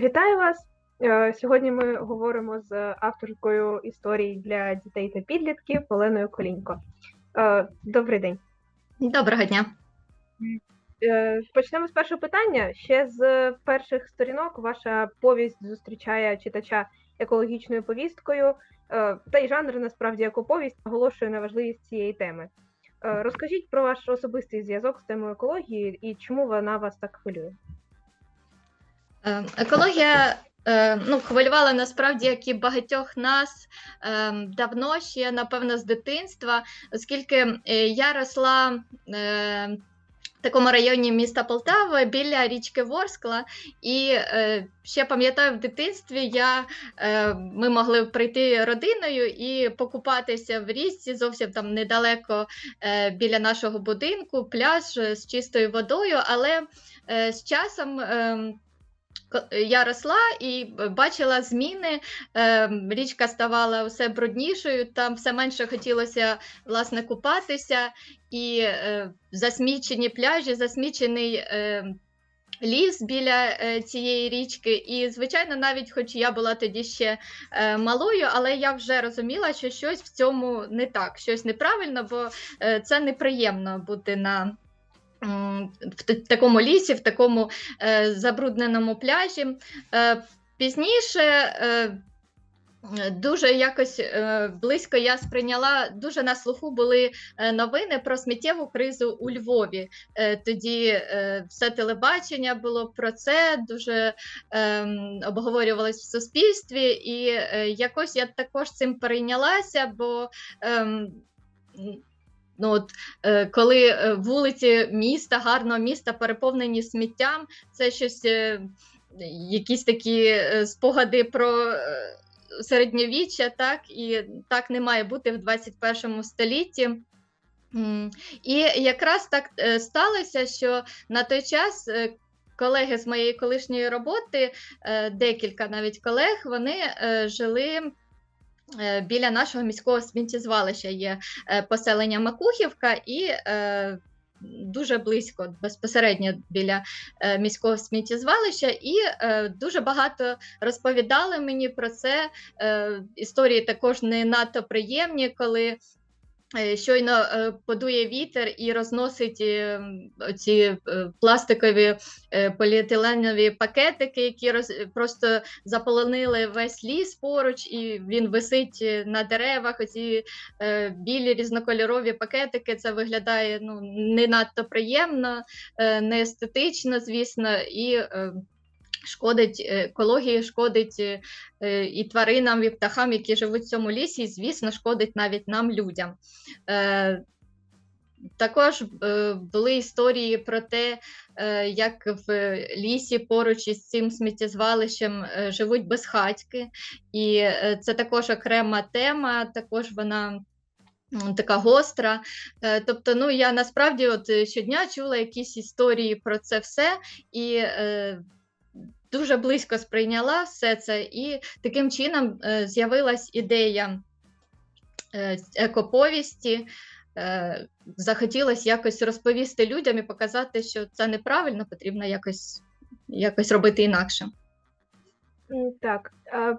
Вітаю вас! Е, Сьогодні ми говоримо з авторкою історій для дітей та підлітків Оленою Колінько. Е, Добрий день. Доброго дня. Е, Почнемо з першого питання. Ще з перших сторінок ваша повість зустрічає читача екологічною повісткою, та й жанр насправді як оповість наголошує на важливість цієї теми. Розкажіть про ваш особистий зв'язок з темою екології і чому вона вас так хвилює. Е, Екологія е, ну, хвилювала насправді, як і багатьох нас е, давно ще, напевно, з дитинства, оскільки е, я росла. В такому районі міста Полтави біля річки Ворскла, і е, ще пам'ятаю, в дитинстві я, е, ми могли прийти родиною і покупатися в річці зовсім там недалеко е, біля нашого будинку, пляж е, з чистою водою. Але е, з часом е, я росла і бачила зміни. Е, річка ставала все бруднішою, там все менше хотілося власне купатися, і е, засмічені пляжі, засмічений. Е, Ліс біля е, цієї річки, і звичайно, навіть хоч я була тоді ще е, малою, але я вже розуміла, що щось в цьому не так, щось неправильно, бо е, це неприємно бути на в такому лісі, в такому е, забрудненому пляжі. Е, пізніше. Е, Дуже якось близько я сприйняла, дуже на слуху були новини про сміттєву кризу у Львові. Тоді все телебачення було про це, дуже е, обговорювалось в суспільстві, і якось я також цим перейнялася, бо ем, Ну, от, е, коли е, вулиці міста, гарного міста переповнені сміттям, це щось, е, якісь такі е, спогади про е, середньовіччя, так, і так не має бути в 21 столітті. І якраз так е, сталося, що на той час колеги з моєї колишньої роботи, декілька навіть колег, вони жили біля нашого міського сміттєзвалища. Є е, поселення Макухівка і е, дуже близько, безпосередньо біля е, міського сміттєзвалища, і е, дуже багато розповідали мені про це. Е, історії також не надто приємні, коли. Е, Щойно е, подує вітер і розносить е, ці пластикові поліетиленові пакетики, які роз, просто заполонили весь ліс поруч, і він висить на деревах. Оці білі різнокольорові пакетики. Це виглядає ну, не надто приємно, не естетично, звісно, і шкодить екології, шкодить е, е, і тваринам, і птахам, які живуть в цьому лісі, і, звісно, шкодить навіть нам, людям. Е, також е, були історії про те, е, як в лісі поруч із цим сміттєзвалищем е, живуть безхатьки, і е, це також окрема тема, також вона. Така гостра. Е, Тобто, ну я насправді от е, щодня чула якісь історії про це все і е, дуже близько сприйняла все це, і таким чином е, з'явилась ідея е, екоповісті. Е, захотілося якось розповісти людям і показати, що це неправильно, потрібно якось, якось робити інакше. Так,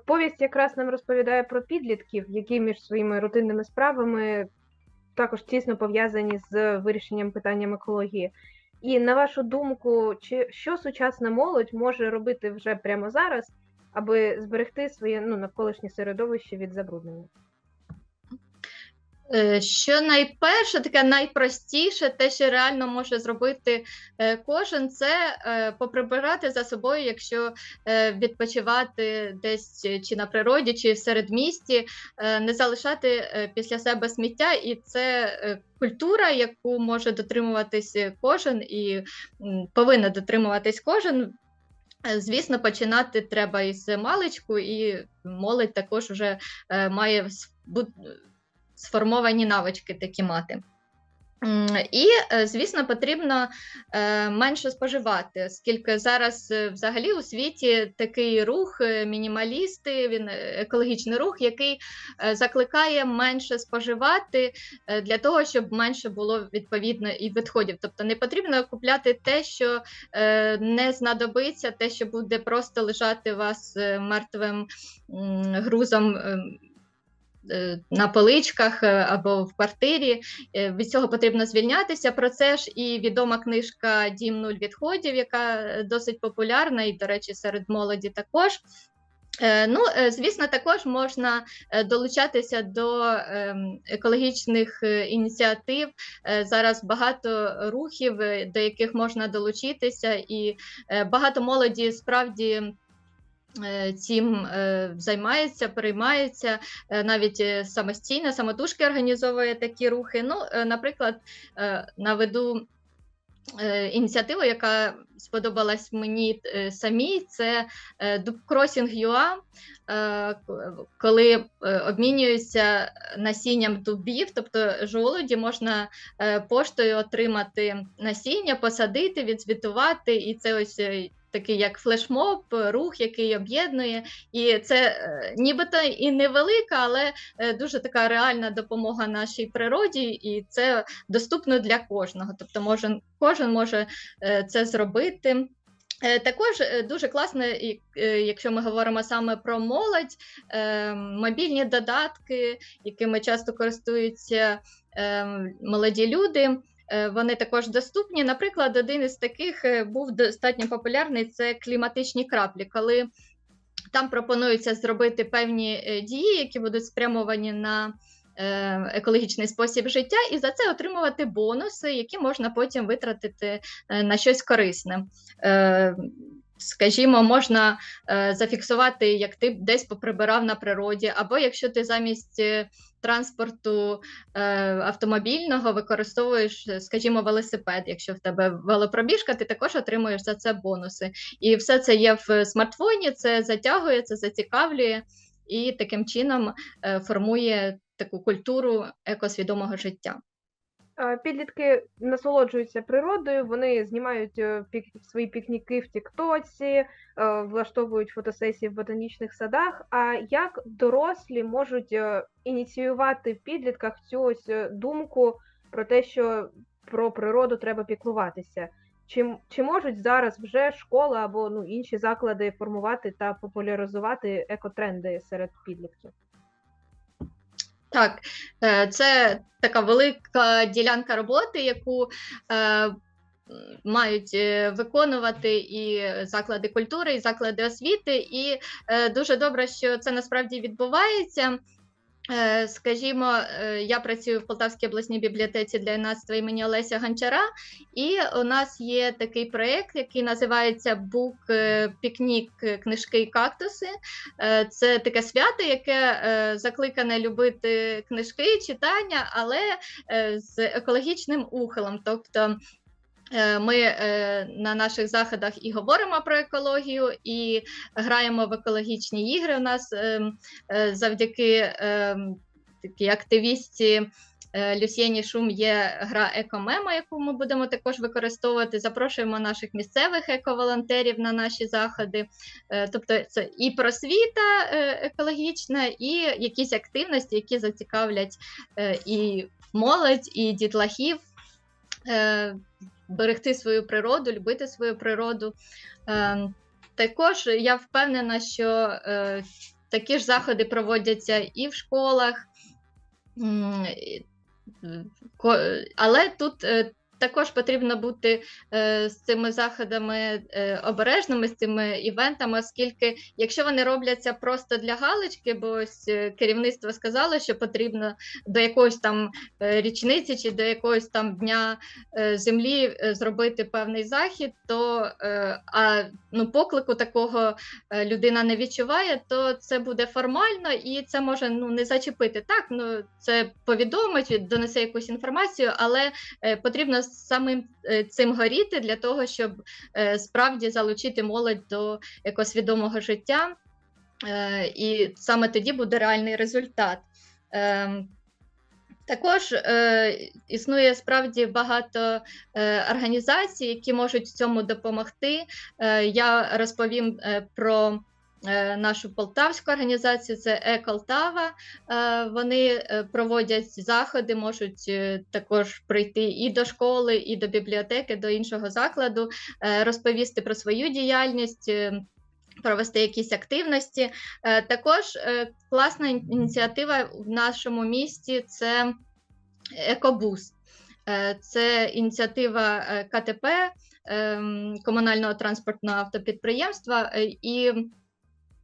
повість якраз нам розповідає про підлітків, які між своїми рутинними справами також тісно пов'язані з вирішенням питанням екології. І на вашу думку, чи що сучасна молодь може робити вже прямо зараз, аби зберегти своє ну, навколишнє середовище від забруднення? Е, Що найперше, таке найпростіше, те, що реально може зробити е, кожен, це е, поприбирати за собою, якщо відпочивати десь чи- на природі, чи в середмісті, не залишати після себе сміття, і це культура, яку може дотримуватись кожен і м, повинен дотримуватись кожен. Звісно, починати треба із маличку, і молодь також вже має с- бу- сформовані навички такі мати. І, е, звісно, потрібно е, менше споживати, оскільки зараз е, взагалі у світі такий рух, мінімалісти, він екологічний рух, який закликає менше споживати для того, щоб менше було відповідно і відходів. Тобто не потрібно купляти те, що не знадобиться, те, що буде просто лежати вас мертвим грузом. Е, На поличках е, або в квартирі Е, Від цього потрібно звільнятися. Про це ж і відома книжка Дім нуль відходів, яка досить популярна, і, до речі, серед молоді також. Ну, звісно, також можна долучатися до ем, екологічних ініціатив. Зараз багато рухів, до яких можна долучитися, і багато молоді справді. Е, Цим е, займається, переймається, е, навіть самостійно, самотужки організовує такі рухи. Ну, наприклад, наведу ініціативу, яка сподобалась мені самій, це е, коли обмінюються насінням дубів, тобто жолуді можна поштою отримати насіння, посадити, відзвітувати, і це ось. Такий як флешмоб, рух, який об'єднує, і це е, нібито і невелика, але е, дуже така реальна допомога нашій природі, і це доступно для кожного. Тобто, може, кожен може е, це зробити. Також дуже класно, якщо ми говоримо саме про молодь, мобільні додатки, якими часто користуються молоді люди. Е, Вони також доступні. Наприклад, один із таких е, був достатньо популярний це кліматичні краплі, коли там пропонується зробити певні е, дії, які будуть спрямовані на екологічний спосіб життя, і за це отримувати бонуси, які можна потім витратити на щось корисне. Скажімо, можна зафіксувати, як ти десь поприбирав на природі, або якщо ти замість транспорту е, автомобільного використовуєш, е, скажімо, велосипед. Якщо в тебе велопробіжка, ти також отримуєш за це бонуси. І все це є в смартфоні, це затягує, це зацікавлює і таким чином е, формує таку культуру екосвідомого життя. Підлітки насолоджуються природою, вони знімають е, пік... свої пікніки в Тіктоці, е, влаштовують фотосесії в ботанічних садах. А як дорослі можуть е, ініціювати в підлітках цю ось думку про те, що про природу треба піклуватися? Чи, чи можуть зараз вже школа або ну, інші заклади формувати та популяризувати екотренди серед підлітків? Так, е, це така велика ділянка роботи, яку е, мають е, виконувати і заклади культури, і заклади освіти. І дуже добре, що це насправді відбувається. Е, Скажімо, е, я працюю в Полтавській обласній бібліотеці для юнацтва імені Олеся Гончара, і у нас є такий проєкт, який називається Бук е, Пікнік книжки і кактуси. Це таке свято, яке закликане любити книжки, читання, але з екологічним ухилом. Тобто ми е, на наших заходах і говоримо про екологію, і граємо в екологічні ігри. У нас е, е, завдяки е, такій активістці. е, Люсьєні Шум є гра екомема, яку ми будемо також використовувати. Запрошуємо наших місцевих ековолонтерів на наші заходи. Е, Тобто, це і просвіта е, екологічна, і якісь активності, які зацікавлять е, і молодь, і дітлахів е, берегти свою природу, любити свою природу. Е, Також я впевнена, що е, такі ж заходи проводяться і в школах. Але тут е, також потрібно бути е, з цими заходами е, обережними, з цими івентами, оскільки якщо вони робляться просто для галочки, бо ось е, керівництво сказало, що потрібно до якоїсь там е, річниці чи до якогось там дня е, землі зробити певний захід, то е, а ну поклику такого е, людина не відчуває, то це буде формально і це може ну не зачепити. Так, ну це повідомить, донесе якусь інформацію, але е, потрібно самим е, цим горіти для того, щоб справді залучити молодь до екосвідомого життя, е, і саме тоді буде реальний результат. Також е, існує справді багато е, організацій, які можуть цьому допомогти. Е, я розповім е, про е, нашу полтавську організацію, це Еколтава. Е, вони е, проводять заходи, можуть е, також прийти і до школи, і до бібліотеки, до іншого закладу, е, розповісти про свою діяльність. е, Провести якісь активності. Е, Також е, класна ініціатива в нашому місті це Екобус. Е, Це ініціатива КТП ем, комунального транспортного автопідприємства. І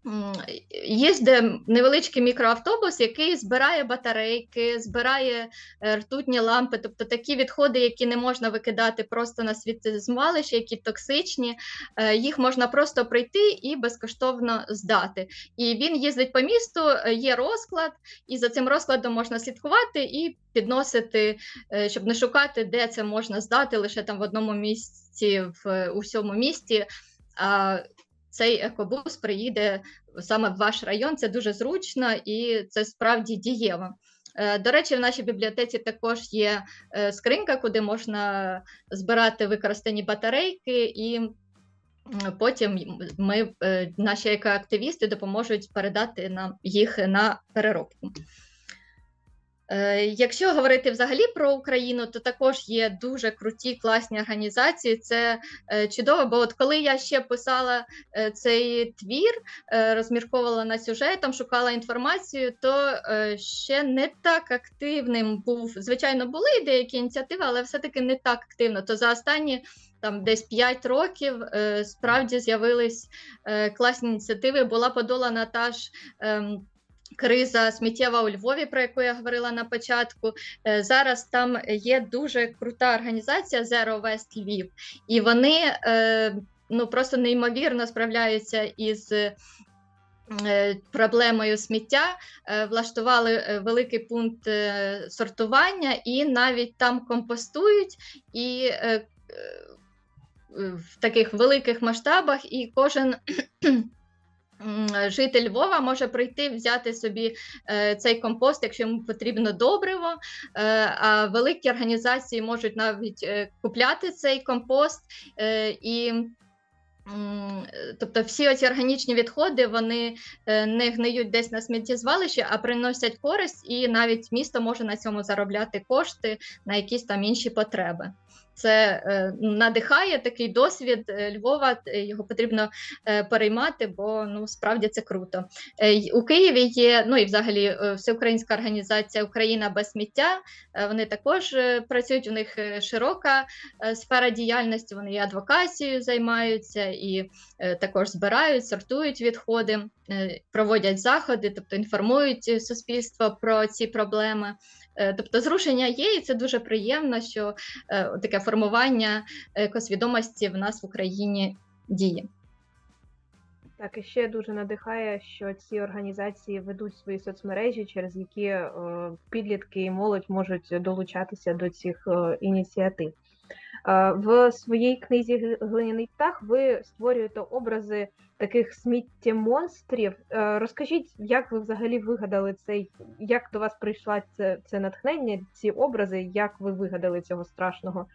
м, невеличкий мікроавтобус, який збирає батарейки, збирає е, ртутні лампи, тобто такі відходи, які не можна викидати просто на сміттєзвалище, які токсичні, е, їх можна просто прийти і безкоштовно здати. І він їздить по місту, е, є розклад, і за цим розкладом можна слідкувати і підносити, щоб не шукати, де це можна здати лише там в одному місці, в усьому місті. Цей екобус приїде саме в ваш район. Це дуже зручно і це справді дієво. Е, До речі, в нашій бібліотеці також є е, скринька, куди можна збирати використані батарейки, і потім ми, е, наші екоактивісти допоможуть передати нам їх на переробку. Е, Якщо говорити взагалі про Україну, то також є дуже круті класні організації. Це е, чудово. Бо от коли я ще писала е, цей твір, розмірковувала над сюжетом, шукала інформацію, то ще не так активним був. Звичайно, були деякі ініціативи, але все-таки не так активно. То за останні там десь 5 років справді з'явились класні ініціативи. Була подолана та ж. Криза сміттєва у Львові, про яку я говорила на початку. Е, Зараз там є дуже крута організація Zero West Lviv, і вони е, ну просто неймовірно справляються із е, проблемою сміття, влаштували великий пункт сортування, і навіть там компостують і в таких великих масштабах, і кожен. Житель Львова може прийти взяти собі е, цей компост, якщо йому потрібно добриво. Е, а великі організації можуть навіть е, купляти цей компост і. Тобто всі оці органічні відходи вони не гниють десь на сміттєзвалищі, а приносять користь, і навіть місто може на цьому заробляти кошти на якісь там інші потреби. Це е, надихає такий досвід е, Львова. е, Його потрібно переймати, бо ну справді це круто. У Києві є ну і взагалі всеукраїнська організація Україна без сміття. Вони також працюють. У них широка сфера діяльності. Вони і адвокацією займаються, і також збирають, сортують відходи, проводять заходи, тобто інформують суспільство про ці проблеми. Е, Тобто зрушення є, і це дуже приємно, що е, таке формування екосвідомості в нас в Україні діє. Так, і ще дуже надихає, що ці організації ведуть свої соцмережі, через які е, підлітки і молодь можуть долучатися до цих ініціатив. Е, в своїй книзі Глиняний птах ви створюєте образи таких сміттємонстрів. Е, розкажіть, як ви взагалі вигадали цей, як до вас прийшла це, це натхнення, ці образи, як ви вигадали цього страшного,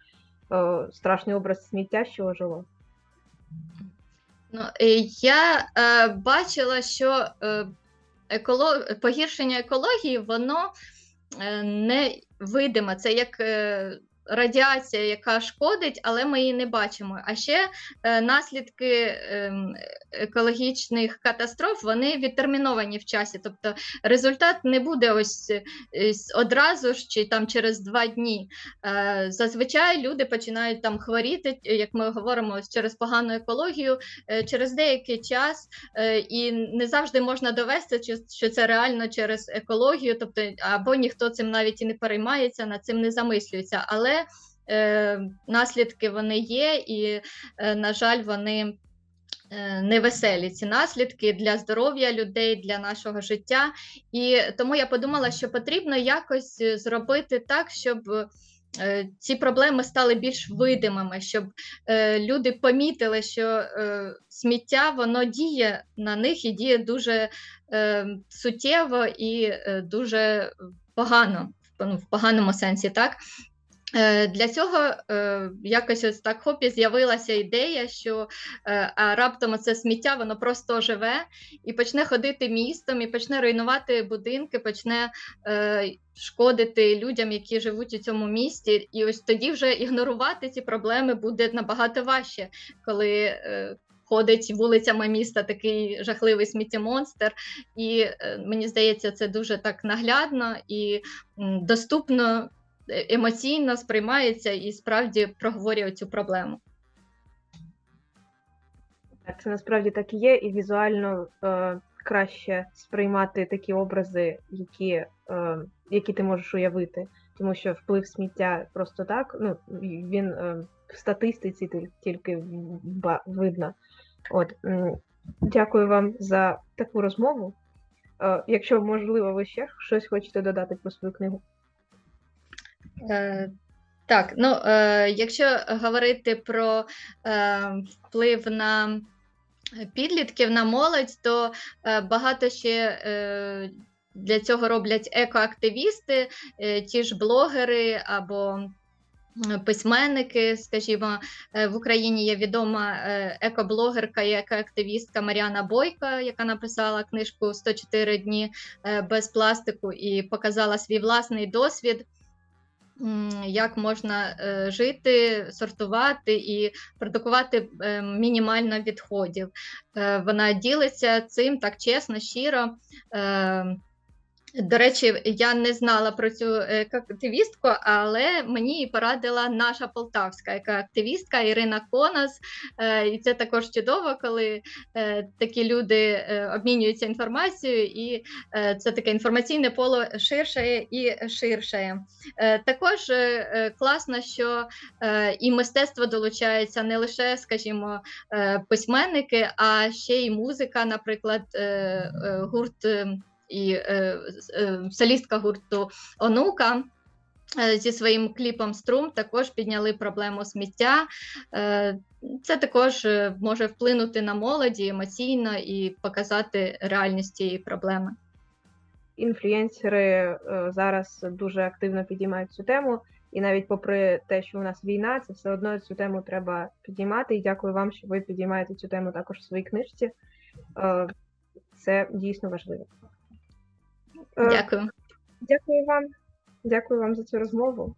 е, страшний образ сміття, що ожило? Ну, я е, бачила, що е, еколо... погіршення екології, воно е, не видиме. Це як е, радіація, яка шкодить, але ми її не бачимо. А ще е, наслідки е, екологічних катастроф вони відтерміновані в часі. Тобто результат не буде ось е, одразу ж чи там через два дні. Е, зазвичай люди починають там хворіти, як ми говоримо, через погану екологію, е, через деякий час, е, і не завжди можна довести, що це реально через екологію, тобто або ніхто цим навіть і не переймається, над цим не замислюється. Але е, наслідки вони є, і, е, на жаль, вони. Е, Невеселі ці наслідки для здоров'я людей, для нашого життя. І тому я подумала, що потрібно якось е, зробити так, щоб е, ці проблеми стали більш видимими, щоб е, люди помітили, що е, сміття воно діє на них і діє дуже е, суттєво і е, дуже погано ну, в поганому сенсі, так. Е, Для цього е, якось ось так хопі з'явилася ідея, що е, а раптом це сміття воно просто живе і почне ходити містом, і почне руйнувати будинки, почне шкодити людям, які живуть у цьому місті. І ось тоді вже ігнорувати ці проблеми буде набагато важче, коли ходить вулицями міста такий жахливий сміттємонстр. І мені здається, це дуже так наглядно і доступно емоційно сприймається і справді проговорює цю проблему. Так, це насправді так і є, і візуально е, краще сприймати такі образи, які, е, які ти можеш уявити. Тому що вплив сміття просто так, ну, він е, в статистиці тільки видно. От, дякую вам за таку розмову. Е, якщо, можливо, ви ще щось хочете додати про свою книгу. Е, так, ну е, якщо говорити про е, вплив на підлітків, на молодь, то багато ще для цього роблять екоактивісти, ті ж блогери або письменники. Скажімо, в Україні є відома екоблогерка і екоактивістка Маріана Бойко, яка написала книжку 104 дні без пластику і показала свій власний досвід. Як можна е, жити, сортувати і продукувати е, мінімально відходів. Е, Вона ділиться цим так чесно, щиро. Е, До речі, я не знала про цю екоактивістку, але мені порадила наша полтавська екоактивістка Ірина Конас. Е, І це також чудово, коли е, такі люди е, обмінюються інформацією, і е, це таке інформаційне поле ширшає і ширшає. Е, Також е, е, класно, що е, і мистецтво долучається не лише, скажімо, е, письменники, а ще й музика, наприклад, е, е, гурт е, і е, е, солістка гурту Онука. е, Зі своїм кліпом Струм також підняли проблему сміття. Це також може вплинути на молоді емоційно і показати реальність цієї проблеми. інфлюенсери е, зараз дуже активно підіймають цю тему, і навіть попри те, що у нас війна, це все одно цю тему треба підіймати. І дякую вам, що ви підіймаєте цю тему також в своїй книжці. Це дійсно важливо. Е, Дякую. Дякую вам. Дякую вам за цю розмову.